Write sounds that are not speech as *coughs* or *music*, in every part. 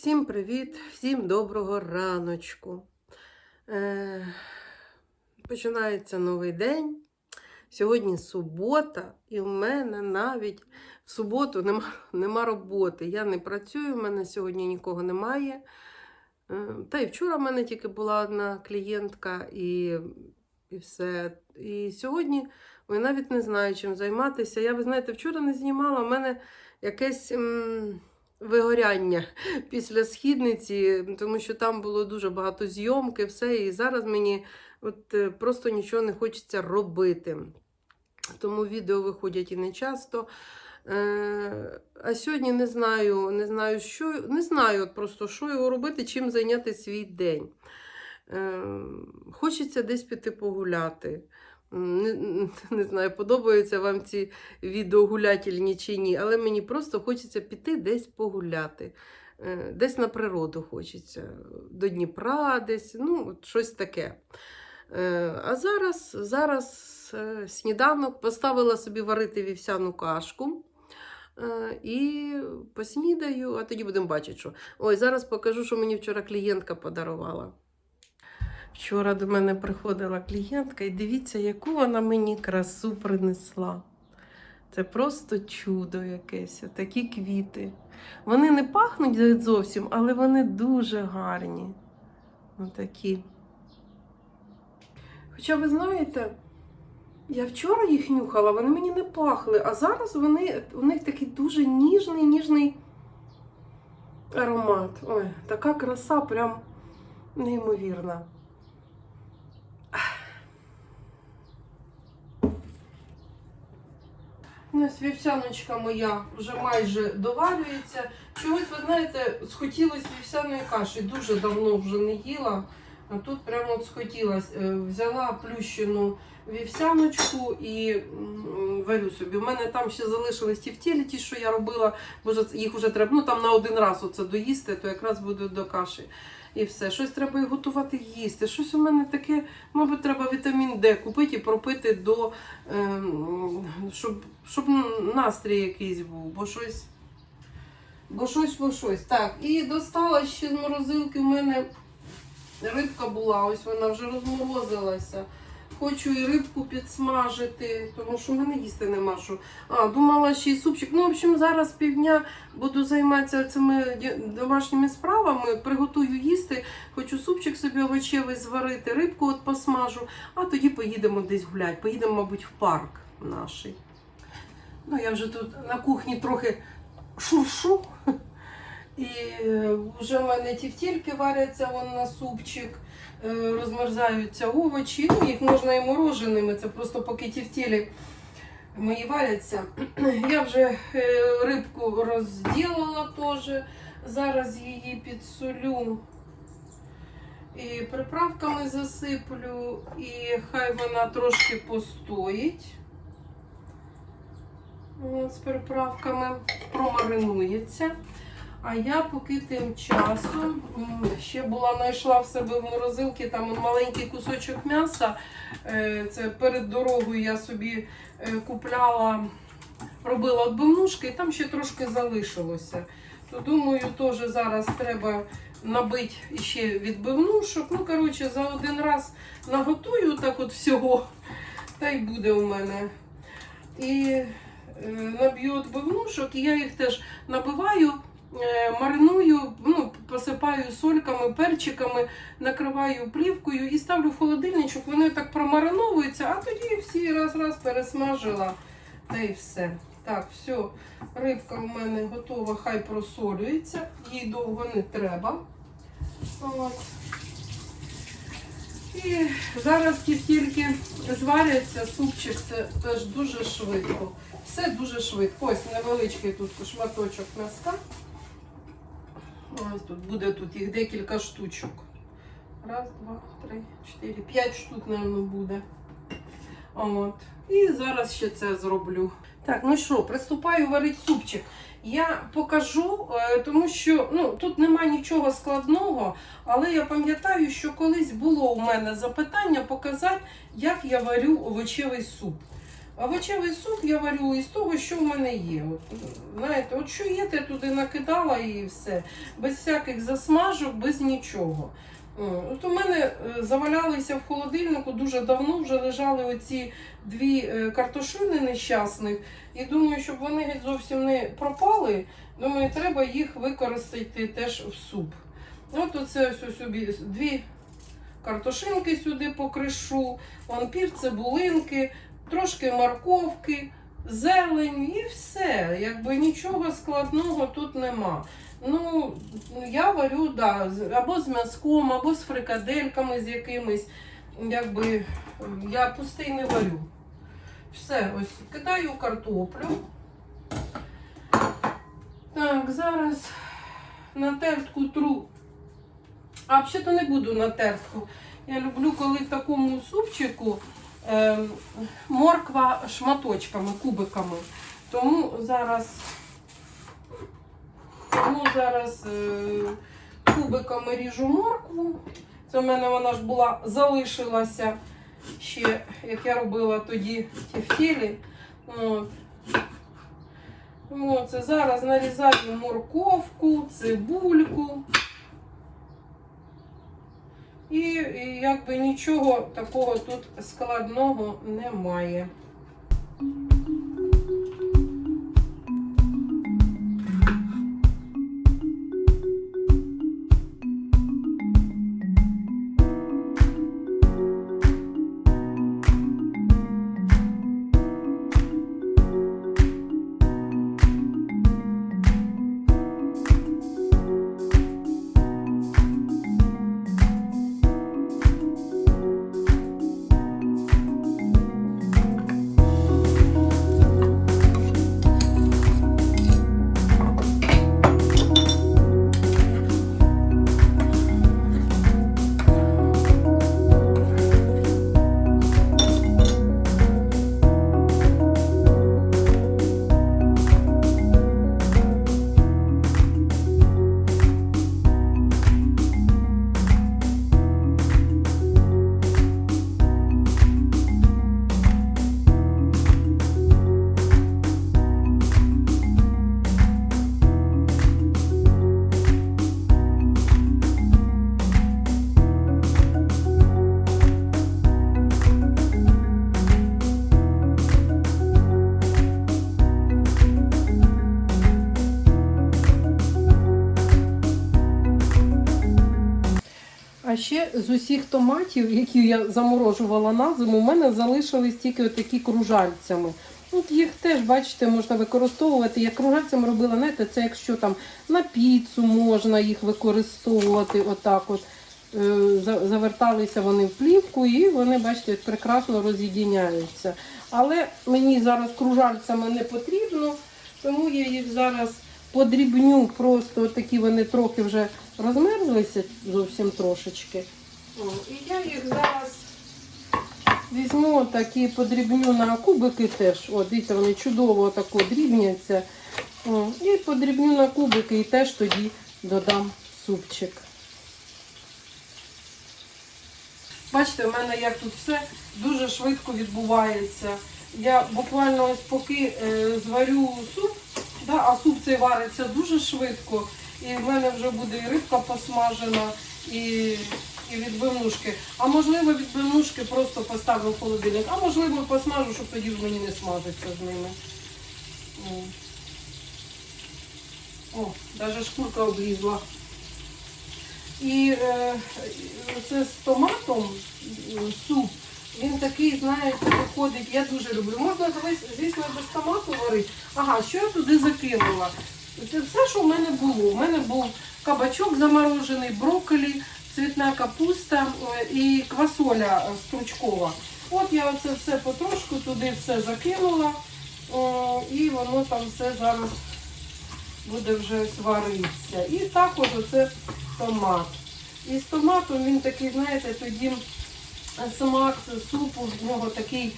Всім привіт, всім доброго раночку. Е, починається новий день. Сьогодні субота, і в мене навіть в суботу нема, нема роботи. Я не працюю, в мене сьогодні нікого немає. Е, та й вчора в мене тільки була одна клієнтка і, і все. І сьогодні я навіть не знаю, чим займатися. Я, ви знаєте, вчора не знімала, в мене якесь. Вигоряння після східниці, тому що там було дуже багато зйомки, все, і зараз мені от, е, просто нічого не хочеться робити. Тому відео виходять і не часто. Е, а сьогодні не знаю, не знаю, що, не знаю от просто, що його робити, чим зайняти свій день. Е, хочеться десь піти погуляти. Не, *laughs* не знаю, подобаються вам ці відео гулятельні чи ні, але мені просто хочеться піти десь погуляти. Е, Десь на природу хочеться, до Дніпра, десь, ну, щось таке. Е, А зараз, зараз е, сніданок поставила собі варити вівсяну кашку. І поснідаю, а тоді будемо бачити, що. Ой, зараз покажу, що мені вчора клієнтка подарувала. Вчора до мене приходила клієнтка, і дивіться, яку вона мені красу принесла. Це просто чудо якесь, такі квіти. Вони не пахнуть зовсім, але вони дуже гарні. Отакі. Хоча ви знаєте, я вчора їх нюхала, вони мені не пахли, а зараз вони, у них такий дуже ніжний, ніжний аромат. Ой, така краса, прям неймовірна. Ось вівсяночка моя вже майже доварюється. Чогось, ви знаєте, схотілося вівсяної каші. Дуже давно вже не їла. А тут прямо от схотілося. Е, Взяла плющену вівсяночку і варю собі. У мене там ще залишились ті втілі, ті, що я робила, бо їх вже треба ну, там на один раз оце доїсти, то якраз буде до каші. І все. Щось треба і готувати їсти. Щось у мене таке, мабуть, треба вітамін Д купити і пропити до, ем, щоб, щоб настрій якийсь був, бо щось. Бо щось, бо щось. Так, і достала ще з морозилки в мене рибка була, ось вона вже розморозилася. Хочу і рибку підсмажити, тому що в мене їсти нема що. А, думала ще й супчик. Ну, в общем, зараз півдня буду займатися цими домашніми справами, приготую їсти. Хочу супчик собі овочевий зварити, рибку от посмажу, а тоді поїдемо десь гуляти. Поїдемо, мабуть, в парк наш. Ну, я вже тут на кухні трохи шуршу. *laughs* І е, вже в мене ті втільки варяться вон на супчик, розмерзаються овочі. Ну, їх можна і мороженими, це просто поки ті втілі мої варяться. *clears throat* Я вже е, рибку розділила теж. Зараз її підсолю і приправками засиплю, і хай вона трошки постоїть. От, З приправками промаринується. А я поки тим часом ще була знайшла в себе в морозилці там маленький кусочок м'яса. Е, Це перед дорогою я собі е, купляла, робила отбивнушки, і там ще трошки залишилося. То думаю, теж зараз треба набити ще відбивнушок. Ну, коротше, за один раз наготую так от всього, та й буде у мене. І е, наб'ю відбивнушок, і я їх теж набиваю. Е, Мариную, ну, посипаю сольками, перчиками, накриваю плівкою і ставлю в холодильничок. Вони так промариновуються, а тоді всі раз-раз пересмажила. Та й все. Так, все, рибка у мене готова, хай просолюється, їй довго не треба. От. І зараз тільки зваряться, супчик це теж дуже швидко. Все дуже швидко. Ось невеличкий тут шматочок м'яска. Ось тут буде тут їх декілька штучок. Раз, два, три, чотири, п'ять штук, мабуть, буде. От. І зараз ще це зроблю. Так, ну що, приступаю варити супчик. Я покажу, е, тому що ну, тут нема нічого складного, але я пам'ятаю, що колись було у мене запитання показати, як я варю овочевий суп. Овочевий суп я варю із того, що в мене є. От, знаєте, от що є, те туди накидала і все. Без всяких засмажок, без нічого. От у мене е, завалялися в холодильнику дуже давно, вже лежали оці дві е, картошини нещасних. І думаю, щоб вони геть зовсім не пропали, думаю, треба їх використати теж в суп. От оце ось собі дві картошинки сюди покришу, вон пів цибулинки, трошки морковки, зелень і все. Якби нічого складного тут нема. Ну, я варю да, або з м'язком, або з фрикадельками з якимись. Якби я пустий не варю. Все, ось кидаю картоплю. Так, зараз на тертку тру. А взагалі не буду на тертку. Я люблю, коли в такому супчику морква шматочками, кубиками. Тому зараз, тому зараз е, кубиками ріжу моркву. Це в мене вона ж була, залишилася ще, як я робила тоді тефтелі. От. Тому це зараз нарізаю морковку, цибульку. І, якби нічого такого тут складного немає. Ще з усіх томатів, які я заморожувала на зиму, у мене залишились тільки такі кружальцями. От їх теж, бачите, можна використовувати. Я кружальцями робила, знаєте, це якщо там на піцу можна їх використовувати, отак от. Е, Заверталися вони в плівку і вони, бачите, прекрасно роз'єдиняються. Але мені зараз кружальцями не потрібно, тому я їх зараз подрібню, просто такі вони трохи вже розмерзлися зовсім трошечки. О, І я їх зараз візьму такі подрібню на кубики теж. О, дивіться, вони чудово тако дрібняться. О, і подрібню на кубики і теж тоді додам супчик. Бачите, в мене як тут все дуже швидко відбувається. Я буквально ось поки е, зварю суп, да, а суп цей вариться дуже швидко. І в мене вже буде і рибка посмажена, і, і відбивнушки. А можливо, відбивнушки просто поставлю в холодильник, а можливо посмажу, щоб тоді мені не смажиться з ними. О, навіть шкурка облізла. І е, це з томатом суп. Він такий, знаєте, виходить, я дуже люблю. Можна, звісно, без томату варити. Ага, що я туди закинула? Це все, що в мене було. У мене був кабачок заморожений, брокколі, цвітна капуста е, і квасоля е, стручкова. От я оце все потрошку туди все закинула. О, і воно там все зараз буде вже сваритися. І також оце томат. І з томатом він такий, знаєте, тоді смак супу в нього такий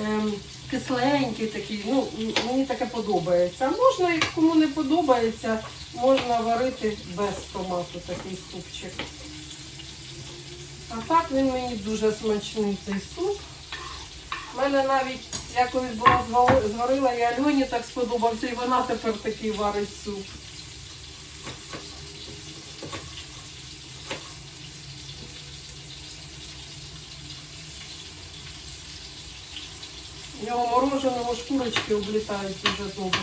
ем, кисленький, такий. Ну, мені таке подобається. Можна, як кому не подобається, можна варити без томату такий супчик. А так він мені дуже смачний цей суп. У мене навіть Я колись була зварила, і Альоні так сподобався, і вона тепер такий варить суп. Нього мороженого шкурочки облітають дуже добре.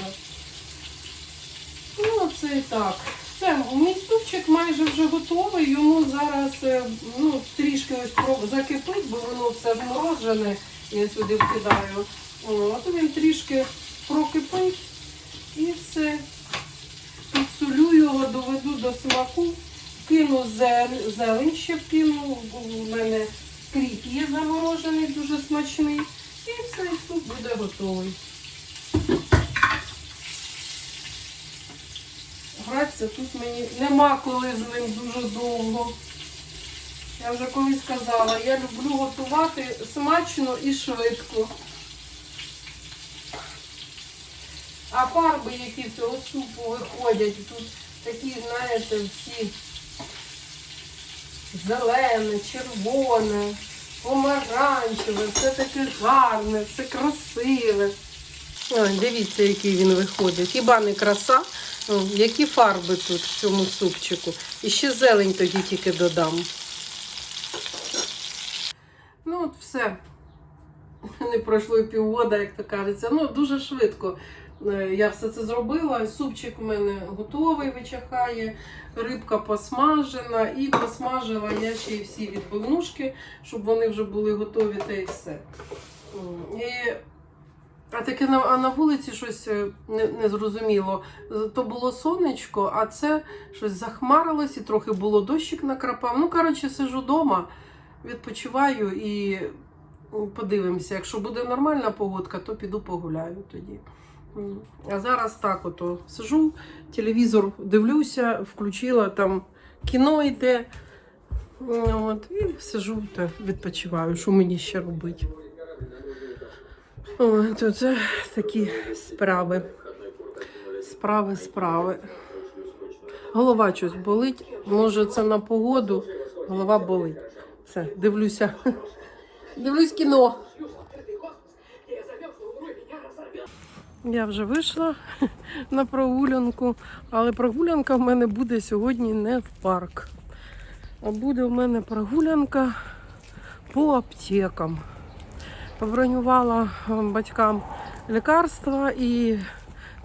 Ну, це і так. Все, мій супчик майже вже готовий. Йому зараз е, ну, трішки закипить, бо воно все вморожене. Я сюди вкидаю. О, він трішки прокипить і все. Підсолю його, доведу до смаку, кину зелень, ще вкину. У мене кріп є заморожений, дуже смачний. І все, і суп буде готовий. Гратися тут мені нема коли з ним дуже довго. Я вже колись казала, я люблю готувати смачно і швидко. А фарби, які з цього супу виходять, тут такі, знаєте, всі зелене, червоне, помаранчеве, все таке гарне, все красиве. Ой, дивіться, який він виходить. Хіба не краса? О, які фарби тут в цьому супчику. І ще зелень тоді тільки додам. Ну от все. Не пройшло і півгода, як то кажеться. Ну, дуже швидко. Е, Я все це зробила. Супчик у мене готовий, вичахає, рибка посмажена і посмажила я ще й всі відбивнушки, щоб вони вже були готові та і все. І а таке на, а на вулиці щось е, не. То було сонечко, а це щось захмарилось і трохи було дощик накрапав. Ну, коротше, сижу вдома, відпочиваю і подивимося. Якщо буде нормальна погодка, то піду погуляю тоді. А зараз так ото сижу, телевізор дивлюся, включила там кіно йде. От, і сижу та відпочиваю, що мені ще робити. О, то це такі справи. Справи, справи. Голова щось болить. Може, це на погоду. Голова болить. Все, дивлюся. Дивлюсь кіно. Я вже вийшла на прогулянку, але прогулянка в мене буде сьогодні не в парк. А буде в мене прогулянка по аптекам побронювала е, батькам лікарства і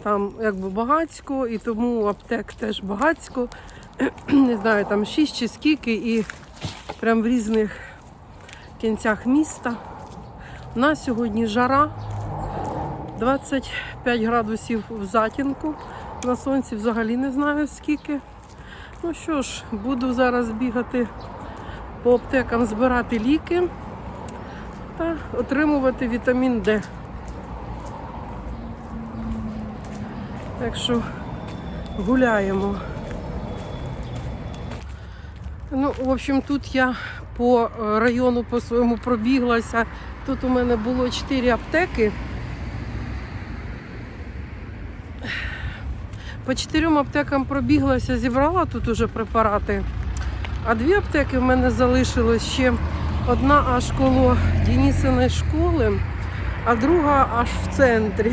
там якби багацько, і тому аптек теж багацько. *clears throat* Не знаю, там 6 чи скільки, і прям в різних кінцях міста. У нас сьогодні жара 25 градусів в затінку. На сонці взагалі не знаю скільки. Ну що ж, буду зараз бігати по аптекам, збирати ліки та отримувати вітамін Д. Так що гуляємо. Ну, в общем, тут я по е, району по своєму пробіглася. Тут у мене було 4 аптеки. По чотирьом аптекам пробіглася, зібрала тут уже препарати. А дві аптеки в мене залишилось ще одна аж коло Дінісиної школи, а друга аж в центрі.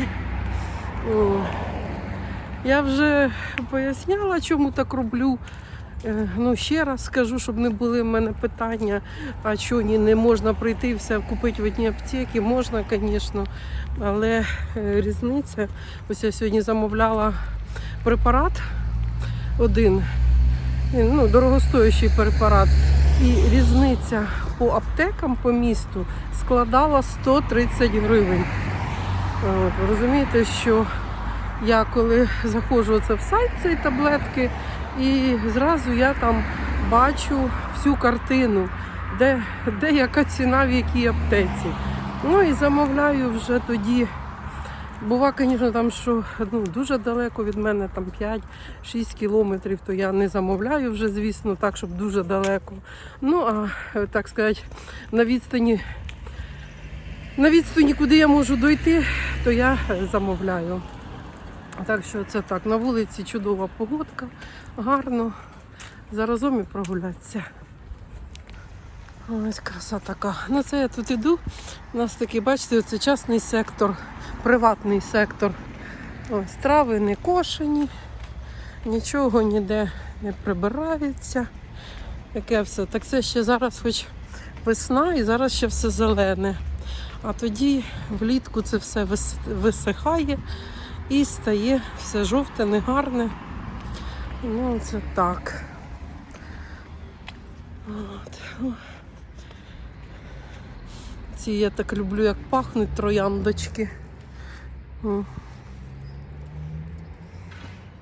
Я вже поясняла, чому так роблю. Е, Ну, ще раз скажу, щоб не були в мене питання, а що ні, не можна прийти і все купити в одній аптеці. Можна, звісно, але е, різниця. Ось я сьогодні замовляла препарат один, ну, дорогостоящий препарат. І різниця по аптекам по місту складала 130 гривень. От, розумієте, що я коли заходжу це в сайт цієї таблетки, і зразу я там бачу всю картину, де, де яка ціна в якій аптеці. Ну і замовляю вже тоді. Бува, звісно, там що ну, дуже далеко від мене, там 5-6 кілометрів, то я не замовляю вже, звісно, так, щоб дуже далеко. Ну, а е, так сказати, на відстані, на відстані, куди я можу дойти, то я е, замовляю. Так що це так. На вулиці чудова погодка, гарно. Заразом і прогулятися. Ось краса така. Ну це я тут іду. У нас такий, бачите, це частний сектор, приватний сектор. Ось трави не кошені, нічого ніде не прибирається. Таке все. Так це ще зараз хоч весна і зараз ще все зелене. А тоді влітку це все висихає і стає все жовте, негарне. Ну, це так. От. Ці я так люблю, як пахнуть трояндочки.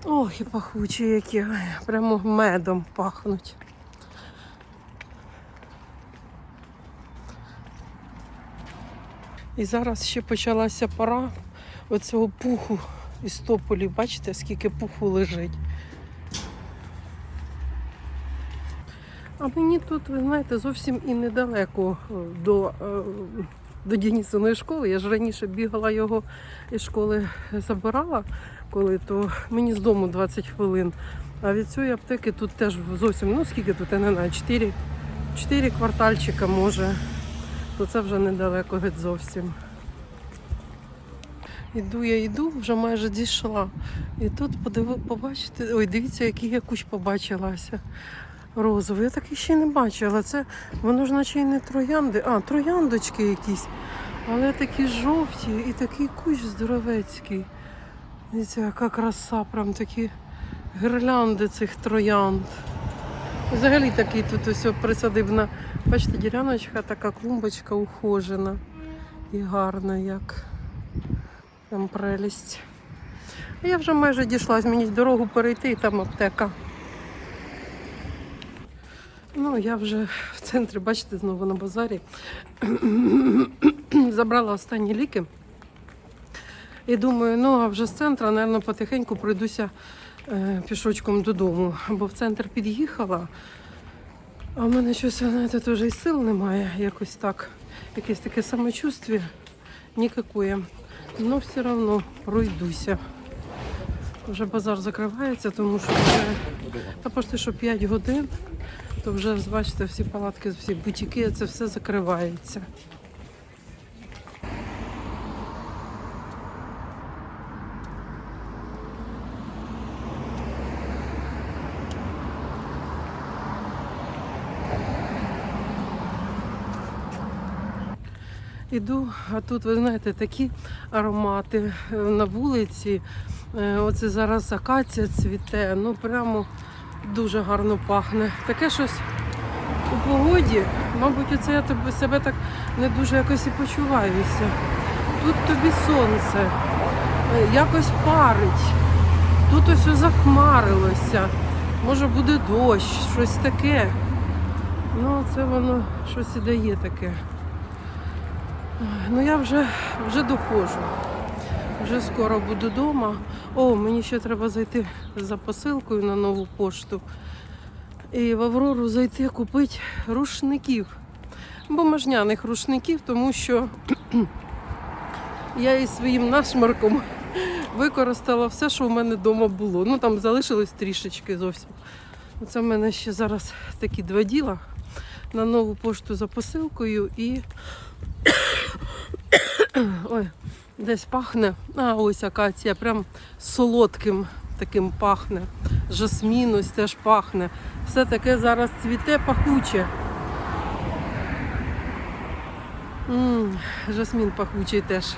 Ох, і пахучі які, прямо медом пахнуть. І зараз ще почалася пора оцього пуху із тополів. Бачите, скільки пуху лежить. А мені тут, ви знаєте, зовсім і недалеко е, до, е, до Дінісиної школи. Я ж раніше бігала його із школи забирала, коли то мені з дому 20 хвилин. А від цієї аптеки тут теж зовсім, ну скільки тут, я не знаю, 4, 4 квартальчика може. То це вже недалеко геть зовсім. Іду я йду, вже майже дійшла. І тут подиви, побачите, ой, дивіться, який я кущ побачилася. Розовий. Я такий ще не бачила. Це воно ж наче і не троянди, а трояндочки якісь. Але такі жовті і такий кущ здоровецький. Дивіться, яка краса, прям такі гірлянди цих троянд. Взагалі такий тут ось присадибна. Бачите, діляночка, така клумбочка ухожена і гарна, як там прелість. Я вже майже дійшла, мені дорогу перейти і там аптека. Ну, я вже в центрі, бачите, знову на базарі. *clears throat* Забрала останні ліки. І думаю, ну а вже з центру, напевно, потихеньку пройдуся е, пішочком додому. Бо в центр під'їхала. А в мене щось, знаєте, теж і сил немає. Якось так. Якесь таке самочувствие нікакое. Но все одно пройдуся. Вже базар закривається, тому що вже та почти що 5 годин, то вже бачите, всі палатки, всі бутіки, це все закривається. Іду, а тут, ви знаєте, такі аромати е, на вулиці. Е, Оце зараз акація цвіте, ну прямо дуже гарно пахне. Таке щось у погоді, мабуть, оце я тобі себе так не дуже якось і почуваюся. Тут тобі сонце, е, якось парить, тут ось захмарилося, може буде дощ, щось таке. Ну, це воно щось і дає таке. Ну я вже, вже доходжу. Вже скоро буду вдома. О, мені ще треба зайти за посилкою на нову пошту. І в Аврору зайти купити рушників. Бумажняних рушників, тому що я із своїм нашмарком використала все, що в мене вдома було. Ну там залишилось трішечки зовсім. Оце в мене ще зараз такі два діла на нову пошту за посилкою і *coughs* Ой, десь пахне. А ось акація, прям солодким таким пахне. Жасмін ось теж пахне. Все таке зараз цвіте пахуче. м жасмін пахучий теж.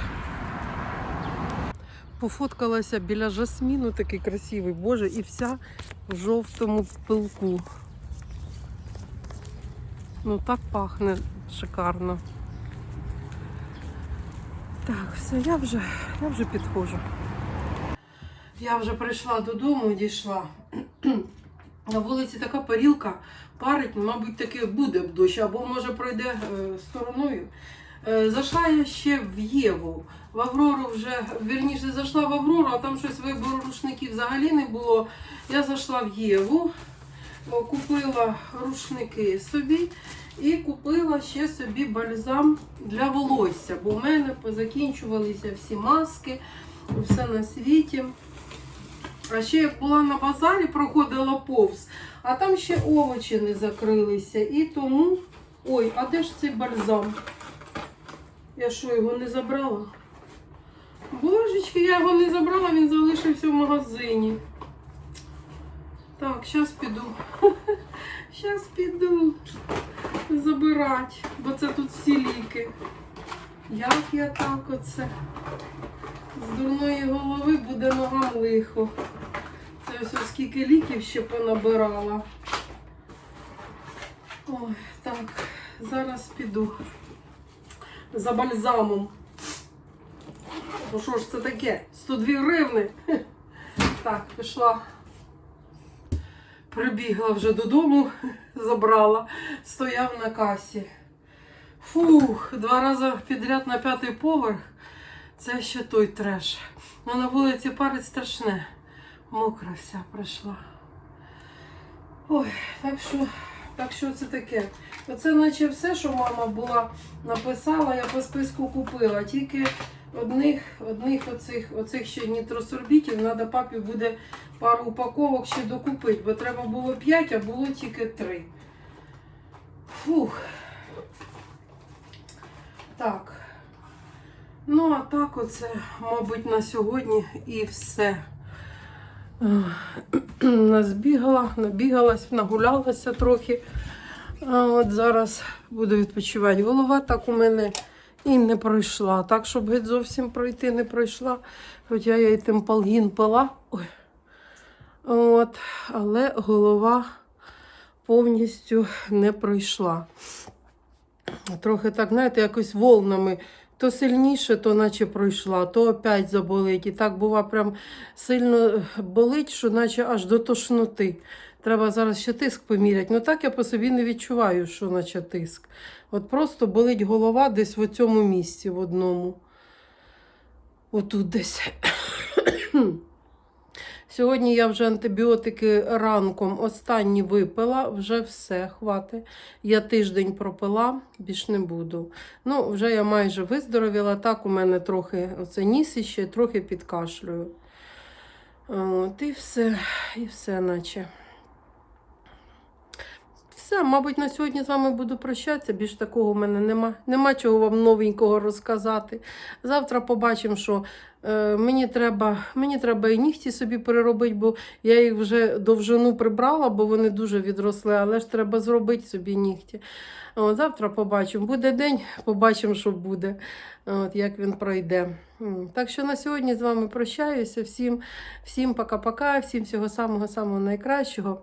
Пофоткалася біля жасміну, такий красивий, боже, і вся в жовтому пилку. Ну так пахне шикарно. Так, все, я вже, я вже підходжу. Я вже прийшла додому, дійшла. *clears throat* На вулиці така парілка парить, ну, мабуть, таки буде дощ, або може пройде е, стороною. Е, зайшла я ще в Єву. В Аврору вже, вірніше, зайшла в Аврору, а там щось вибору рушників взагалі не було. Я зайшла в Єву, купила рушники собі і купила ще собі бальзам для волосся, бо в мене позакінчувалися всі маски, все на світі. А ще я була на базарі, проходила повз, а там ще овочі не закрилися. І тому Ой, а де ж цей бальзам? Я що, його не забрала? Божечки, я його не забрала, він залишився в магазині. Так, зараз піду. *laughs* Зараз піду забирати, бо це тут всі ліки. Як я так оце? З дурної голови буде ногам лихо. Це ось скільки ліків ще понабирала. Ой, так, зараз піду за бальзамом. Ну що ж це таке? 102 гривни. *laughs* Так, пішла. Прибігла вже додому, *laughs* забрала, стояв на касі. Фух, два рази підряд на п'ятий поверх. Це ще той треш. Ну на вулиці парить страшне. Мокра вся пройшла. Ой, так що, так що це таке? Оце наче все, що мама була написала, я по списку купила. Тільки одних, одних оцих, оцих ще нітросорбітів треба папі буде пару упаковок ще докупити, бо треба було 5, а було тільки 3. Фух. Так. Ну, а так оце, мабуть, на сьогодні і все. Назбігала, набігалась, нагулялася трохи. А от зараз буду відпочивати. Голова так у мене і не пройшла. Так, щоб геть зовсім пройти не пройшла. Хоча я і темпалгін пила. Ой. От, але голова повністю не пройшла. Трохи так, знаєте, якось волнами. То сильніше, то наче пройшла, то опять заболить. І так бува прям сильно болить, що наче аж до тошноти. Треба зараз ще тиск поміряти. Ну так я по собі не відчуваю, що наче тиск. От просто болить голова десь в цьому місці, в одному. Отут десь. *coughs* Сьогодні я вже антибіотики ранком останні випила, вже все, хватить. Я тиждень пропила, більш не буду. Ну, вже я майже виздоровіла. Так, у мене трохи оце ніс іще, трохи підкашлюю. От, і все, і все, наче. Все, мабуть, на сьогодні з вами буду прощатися. Більш такого в мене нема. Нема чого вам новенького розказати. Завтра побачимо, що е, мені, треба, мені треба і нігті собі переробити, бо я їх вже довжину прибрала, бо вони дуже відросли, але ж треба зробити собі нігті. От, завтра побачимо. Буде день, побачимо, що буде, от, як він пройде. Так що на сьогодні з вами прощаюся. Всім, всім пока-пока, всім всього самого-самого найкращого.